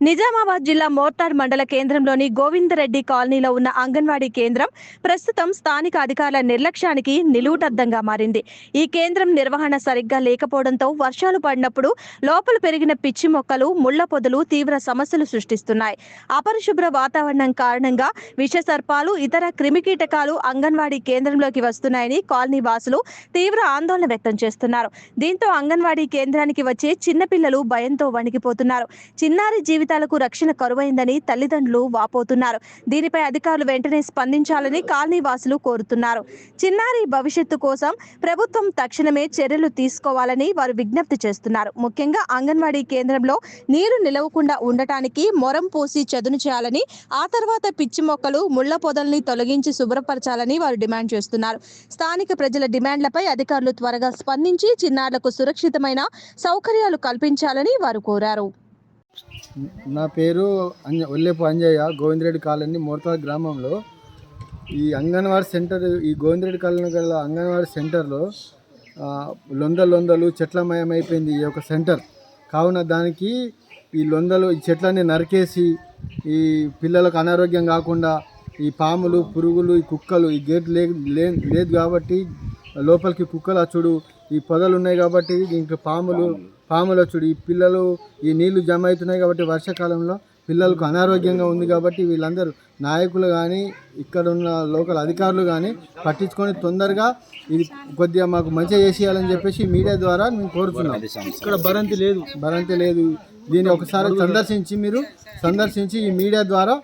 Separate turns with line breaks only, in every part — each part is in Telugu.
నిజామాబాద్ జిల్లా మోర్తార్ మండల కేంద్రంలోని గోవిందరెడ్డి కాలనీలో ఉన్న అంగన్వాడీ కేంద్రం ప్రస్తుతం స్థానిక అధికారుల నిర్లక్ష్యానికి నిలువుటద్దంగా మారింది. ఈ కేంద్రం నిర్వహణ సరిగ్గా లేకపోవడంతో వర్షాలు పడినప్పుడు లోపల పెరిగిన పిచ్చి మొక్కలు ముళ్ళ పొదలు తీవ్ర సమస్యలు సృష్టిస్తున్నాయి. అపరిశుభ్ర వాతావరణం కారణంగా విషసర్పాలు ఇతర క్రిమికీటకాలు అంగన్వాడీ కేంద్రంలోకి వస్తున్నాయని కాలనీ వాసులు తీవ్ర ఆందోళన వ్యక్తం చేస్తున్నారు. దీంతో అంగన్వాడీ కేంద్రానికి వచ్చే చిన్నపిల్లలు భయంతో వణికిపోతున్నారు. చిన్నారి జీవితాలకు రక్షణ కరువైందని తల్లిదండ్రులు వాపోతున్నారు. దీనిపై అధికారులు వెంటనే స్పందించాలని కాలనీ వాసులు కోరుతున్నారు. చిన్నారి భవిష్యత్తు కోసం ప్రభుత్వం తక్షణమే చర్యలు తీసుకోవాలని వారు విజ్ఞప్తి చేస్తున్నారు. ముఖ్యంగా అంగన్వాడీ కేంద్రంలో నీరు నిలవకుండా ఉండటానికి మొరం పోసి చదును చేయాలని ఆ తర్వాత పిచ్చి మొక్కలు ముళ్ళ పొదల్ని తొలగించి శుభ్రపరచాలని వారు డిమాండ్ చేస్తున్నారు. స్థానిక ప్రజల డిమాండ్లపై అధికారులు త్వరగా స్పందించి చిన్నారులకు సురక్షితమైన సౌకర్యాలు కల్పించాలని వారు కోరారు.
నా పేరు అంజ ఒల్లేపు అంజయ్య గోవిందరెడ్డి కాలనీ మోర్తా గ్రామంలో. ఈ అంగన్వాడీ సెంటర్ ఈ గోవిందరెడ్డి కాలనీ గల అంగన్వాడీ సెంటర్లో లొందలు లొంద లొందలు చెట్లమయం అయిపోయింది ఈ యొక్క సెంటర్. కావున దానికి ఈ లొందలు ఈ చెట్లన్నీ నరికేసి ఈ పిల్లలకు అనారోగ్యం కాకుండా ఈ పాములు పురుగులు ఈ కుక్కలు ఈ గేట్ లేదు లే- లేదు కాబట్టి లోపలికి కుక్కలు అచ్చుడు ఈ పొదలు ఉన్నాయి కాబట్టి ఇంకా పాములు పాములు వచ్చుడు ఈ పిల్లలు ఈ నీళ్ళు జమ అవుతున్నాయి కాబట్టి వర్షాకాలంలో పిల్లలకు అనారోగ్యంగా ఉంది కాబట్టి వీళ్ళందరూ నాయకులు కానీ ఇక్కడ ఉన్న లోకల్ అధికారులు కానీ పట్టించుకొని తొందరగా ఇది కొద్దిగా మాకు మంచిగా చేసేయాలని చెప్పేసి మీడియా ద్వారా మేము కోరుతున్నాం. ఇక్కడ భరంతి లేదు భరంతి లేదు. దీన్ని ఒకసారి సందర్శించి మీరు సందర్శించి ఈ మీడియా ద్వారా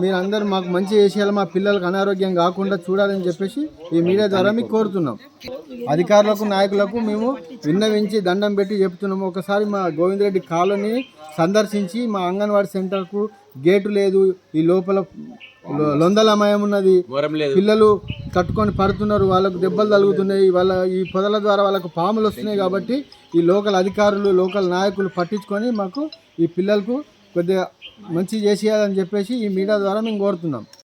మీరు అందరూ మాకు మంచి చేసేయాలి మా పిల్లలకు అనారోగ్యం కాకుండా చూడాలని చెప్పేసి ఈ మీడియా ద్వారా మీకు కోరుతున్నాం. అధికారులకు నాయకులకు మేము విన్నవించి దండం పెట్టి చెప్తున్నాము. ఒకసారి మా గోవిందరెడ్డి కాలనీ సందర్శించి మా అంగన్వాడీ సెంటర్కు గేటు లేదు ఈ లోపల లొందలమయం ఉన్నది. పిల్లలు కట్టుకొని పడుతున్నారు వాళ్ళకు దెబ్బలు తగులుతున్నాయి వాళ్ళ ఈ పొదల ద్వారా వాళ్ళకు పాములు వస్తున్నాయి కాబట్టి ఈ లోకల్ అధికారులు లోకల్ నాయకులు పట్టించుకొని మాకు ఈ పిల్లలకు కొద్దిగా మంచి చేసేయాలని చెప్పేసి ఈ మీడియా ద్వారా మేము కోరుతున్నాం.